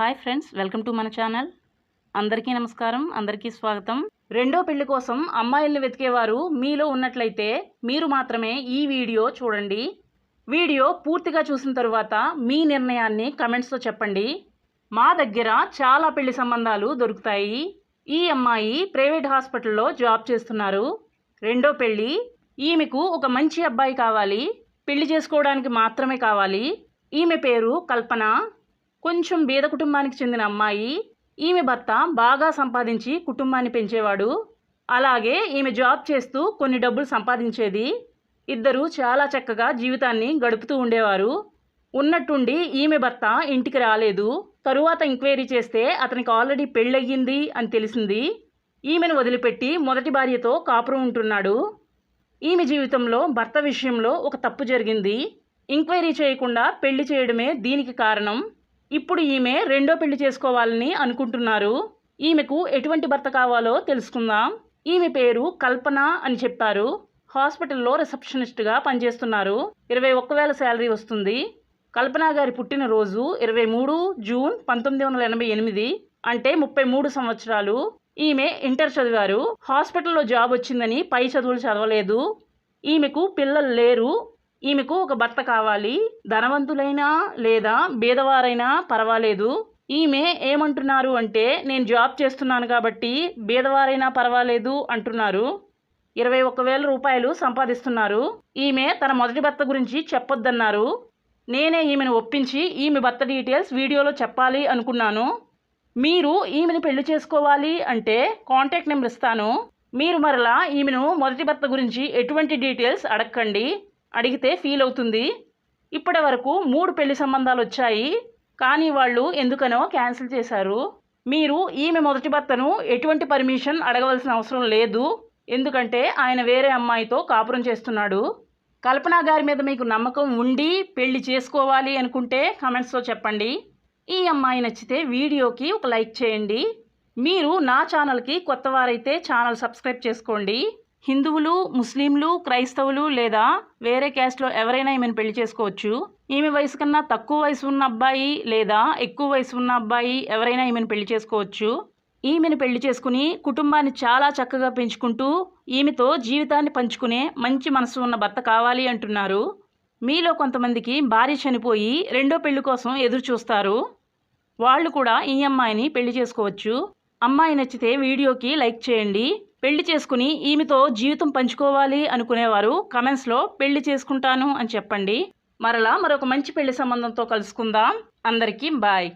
Hi friends welcome to మన channel. అందరికీ నమస్కారం అందరికీ స్వాగతం. రెండో పెళ్ళి కోసం అమ్మాయిల్ని వెతికేవారు మీలో ఉన్నట్లయితే మీరు మాత్రమే ఈ వీడియో చూడండి. వీడియో పూర్తిగా చూసిన తరువాత మీ నిర్ణయాన్ని కమెంట్స్లో చెప్పండి. మా దగ్గర చాలా పెళ్ళి సంబంధాలు దొరుకుతాయి. ఈ అమ్మాయి ప్రైవేట్ హాస్పిటల్లో జాబ్ చేస్తున్నారు. రెండో పెళ్ళి ఈమెకు ఒక మంచి అబ్బాయి కావాలి. పెళ్ళి చేసుకోవడానికి మాత్రమే కావాలి. ఈమె పేరు కల్పన. కొంచెం బీద కుటుంబానికి చెందిన అమ్మాయి. ఈమె భర్త బాగా సంపాదించి కుటుంబాన్ని పెంచేవాడు. అలాగే ఈమె జాబ్ చేస్తూ కొన్ని డబ్బులు సంపాదించేది. ఇద్దరు చాలా చక్కగా జీవితాన్ని గడుపుతూ ఉండేవారు. ఉన్నట్టుండి ఈమె భర్త ఇంటికి రాలేదు. తరువాత ఎంక్వైరీ చేస్తే అతనికి ఆల్రెడీ పెళ్ళయ్యింది అని తెలిసింది. ఈమెను వదిలిపెట్టి మొదటి భార్యతో కాపురం ఉంటున్నాడు. ఈమె జీవితంలో భర్త విషయంలో ఒక తప్పు జరిగింది. ఎంక్వైరీ చేయకుండా పెళ్ళి చేయడమే దీనికి కారణం. ఇప్పుడు ఈమె రెండో పెళ్ళి చేసుకోవాలని అనుకుంటున్నారు. ఈమెకు ఎటువంటి భర్త కావాలో తెలుసుకుందాం. ఈమె పేరు కల్పన అని చెప్పారు. హాస్పిటల్లో రిసెప్షనిస్ట్గా పనిచేస్తున్నారు. ఇరవై ఒక్క వేల శాలరీ వస్తుంది. కల్పన గారి పుట్టినరోజు ఇరవై మూడు జూన్ పంతొమ్మిది వందల ఎనభై ఎనిమిది అంటే ముప్పై మూడు సంవత్సరాలు. ఈమె ఇంటర్ చదివారు. హాస్పిటల్లో జాబ్ వచ్చిందని పై చదువులు చదవలేదు. ఈమెకు పిల్లలు లేరు. ఈమెకు ఒక భర్త కావాలి. ధనవంతులైనా లేదా బీదవారైనా పర్వాలేదు. ఈమె ఏమంటున్నారు అంటే నేను జాబ్ చేస్తున్నాను కాబట్టి బీదవారైనా పర్వాలేదు అంటున్నారు. ఇరవై ఒక్క వేల రూపాయలు సంపాదిస్తున్నారు. ఈమె తన మొదటి భర్త గురించి చెప్పొద్దన్నారు. నేనే ఈమెను ఒప్పించి ఈమె భర్త డీటెయిల్స్ వీడియోలో చెప్పాలి అనుకున్నాను. మీరు ఈమెను పెళ్ళి చేసుకోవాలి అంటే కాంటాక్ట్ నెంబర్ ఇస్తాను. మీరు మరలా ఈమెను మొదటి భర్త గురించి ఎటువంటి డీటెయిల్స్ అడగండి అడిగితే ఫీల్ అవుతుంది. ఇప్పటి వరకు మూడు పెళ్ళి సంబంధాలు వచ్చాయి. కానీ వాళ్ళు ఎందుకనో క్యాన్సిల్ చేశారు. మీరు ఈమె మొదటి భర్తను ఎటువంటి పర్మిషన్ అడగవలసిన అవసరం లేదు. ఎందుకంటే ఆయన వేరే అమ్మాయితో కాపురం చేస్తున్నాడు. కల్పన గారి మీద మీకు నమ్మకం ఉండి పెళ్ళి చేసుకోవాలి అనుకుంటే కమెంట్స్లో చెప్పండి. ఈ అమ్మాయి నచ్చితే వీడియోకి ఒక లైక్ చేయండి. మీరు నా ఛానల్కి కొత్త వారైతే ఛానల్ సబ్స్క్రైబ్ చేసుకోండి. హిందువులు ముస్లింలు క్రైస్తవులు లేదా వేరే క్యాస్ట్లో ఎవరైనా ఈమెను పెళ్ళి చేసుకోవచ్చు. ఈమె వయసు కన్నా తక్కువ వయసు ఉన్న అబ్బాయి లేదా ఎక్కువ వయసు ఉన్న అబ్బాయి ఎవరైనా ఈమెను పెళ్ళి చేసుకోవచ్చు. ఈమెను పెళ్ళి చేసుకుని కుటుంబాన్ని చాలా చక్కగా పెంచుకుంటూ ఈమెతో జీవితాన్ని పంచుకునే మంచి మనసు ఉన్న భర్త కావాలి అంటున్నారు. మీలో కొంతమందికి భార్య చనిపోయి రెండో పెళ్ళి కోసం ఎదురు చూస్తారు. వాళ్ళు కూడా ఈ అమ్మాయిని పెళ్ళి చేసుకోవచ్చు. అమ్మాయి నచ్చితే వీడియోకి లైక్ చేయండి. పెళ్ళి చేసుకుని ఈమెతో జీవితం పంచుకోవాలి అనుకునేవారు. కమెంట్స్లో పెళ్ళి చేసుకుంటాను అని చెప్పండి. మరలా మరొక మంచి పెళ్ళి సంబంధంతో కలుసుకుందాం. అందరికీ బాయ్.